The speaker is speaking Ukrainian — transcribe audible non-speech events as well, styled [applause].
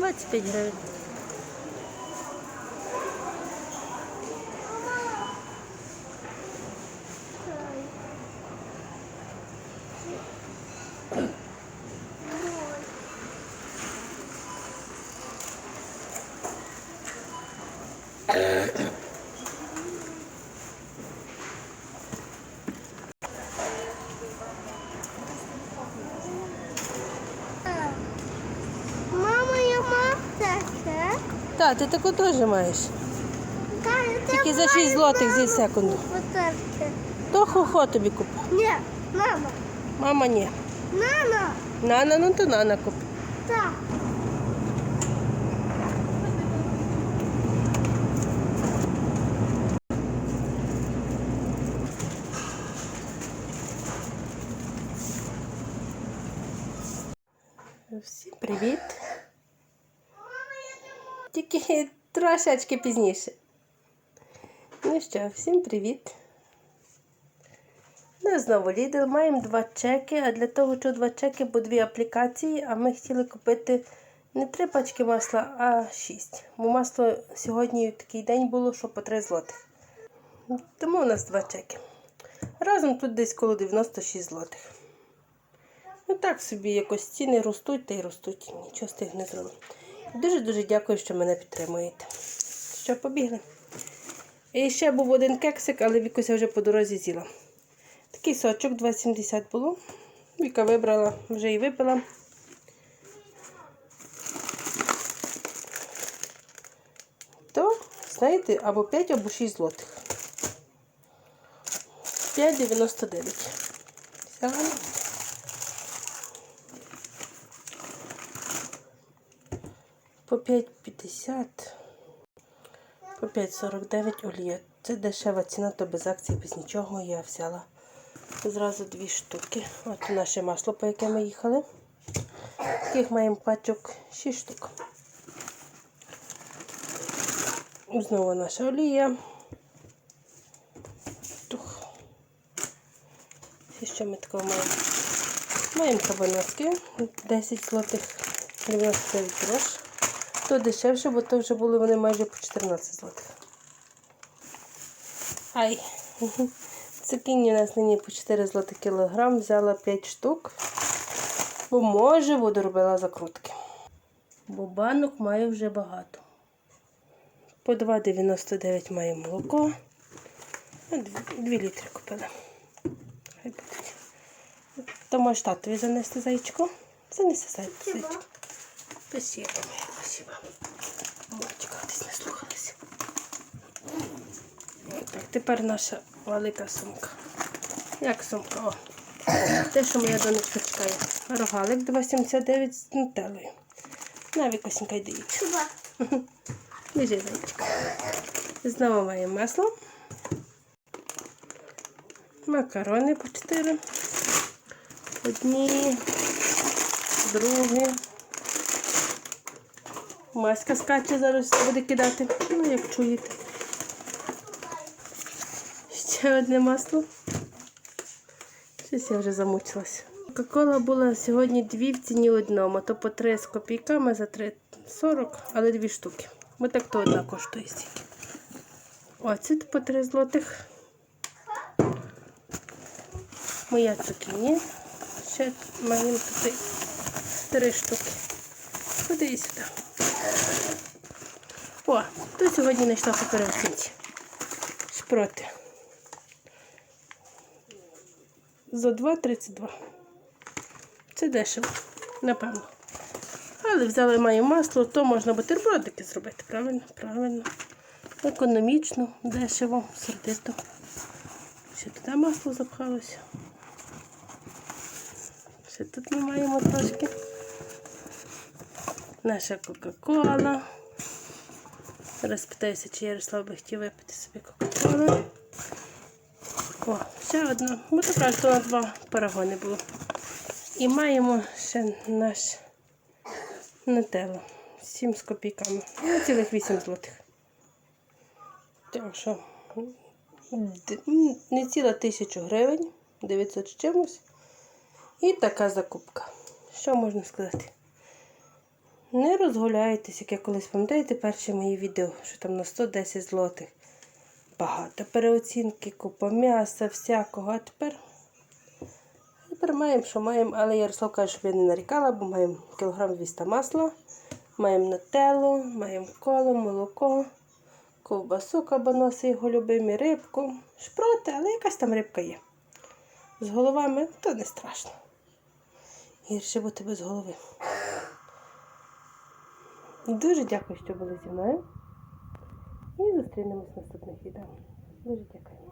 25 гривень. Мама, Так, ти таку теж маєш. Тільки за 6 злотих зі секунду. То хо-хо тобі купи. Ні, мама. Мама ні. Мама. Нана, ну то нана купи. Так. Всім привіт. Тільки [laughs] трошечки пізніше. Ну що, всім привіт. Ну, знову Lidl. Маємо два чеки, а для того, що два чеки, бо дві аплікації, а ми хотіли купити не три пачки масла, а шість. Бо масло сьогодні такий день було, що по 3 злотих. Тому у нас два чеки. Разом тут десь коло 96 злотих. Ну так собі якось ціни ростуть та й ростуть. Нічого з тих не зробимо. Дуже-дуже дякую, що мене підтримуєте. Що, побігли? І ще був один кексик, але Вікуся вже по дорозі з'їла. Такий сочок 2,70 було. Віка вибрала, вже і випила. То, знаєте, або 5, або 6 злотих. 5,99. По 5,50. По 5,49 олія. Це дешева ціна, то без акцій, без нічого. Я взяла зразу дві штуки. От наше масло, по яке ми їхали. Таких маємо пачок 6 штук. Знову наша олія. Тух. І що ми такого маємо? Маємо кабанатки 10 злотих 99 грош. То дешевше, бо то вже були вони майже по 14 злотих. Ай. [laughs] Цукіні у нас нині по 4 злотих кілограм. Взяла 5 штук. Бо може буду робила закрутки. Бо банок маю вже багато. По 2,99 має молоко. 2 літри купила. Хай будуть. То можеш татові занести зайчку? Занеси зайчку. Спасибо, моя, спасибо. Мальчика десь не слухалася. Так, тепер наша велика сумка. Як сумка? О. Те, що моя донечка чекає. Рогалик 2,79 з нутеллою. Навіть косінька йде. [laughs] Біжи, зайчик. Знову маємо масло. Макарони по 4. Одні, другі. Маська скаче зараз буде кидати. Ну, як чуєте. Ще одне масло. Щось я вже замучилася. Кока-кола була сьогодні дві в ціні одному, то по 3 з копійками за 3,40, але дві штуки. Бо так то одна коштує стільки. Оцет по 3 злотих. Моя цукіні. Ще маємо тут три штуки. Ходи сюди. О, тут сьогодні знайшла по перевкінці. Шпроти. За 2,32. Це дешево, напевно. Але взяли маю масло, то можна бутербродики зробити. Правильно? Правильно. Економічно, дешево, сердито. Ще туди масло запхалося. Ще тут ми маємо трошки. Наша Кока-Кола. Зараз питаюся, чи Ярослав би хотів випити собі Кока-Колу. О, ще одна. Бо така на два парагони було. І маємо ще наш нателло. 7 з копійками. Ну, цілих 8 злотих. Так що не ціла тисячу гривень, 900 з чимось. І така закупка. Що можна сказати? Не розгуляйтесь, як я колись пам'ятаєте перші мої відео, що там на 110 злотих. Багато переоцінки, купа м'яса, всякого. А тепер, тепер маємо, що маємо, але Ярослав каже, щоб я не нарікала, бо маємо кілограм 200 масла, маємо нателлу, маємо коло, молоко, ковбасу кабаноси його любимі, рибку, шпроти, але якась там рибка є. З головами то не страшно. Гірше бути без голови. Дуже дякую, що були зі мною. І зустрінемось в наступних відео. Дуже дякую.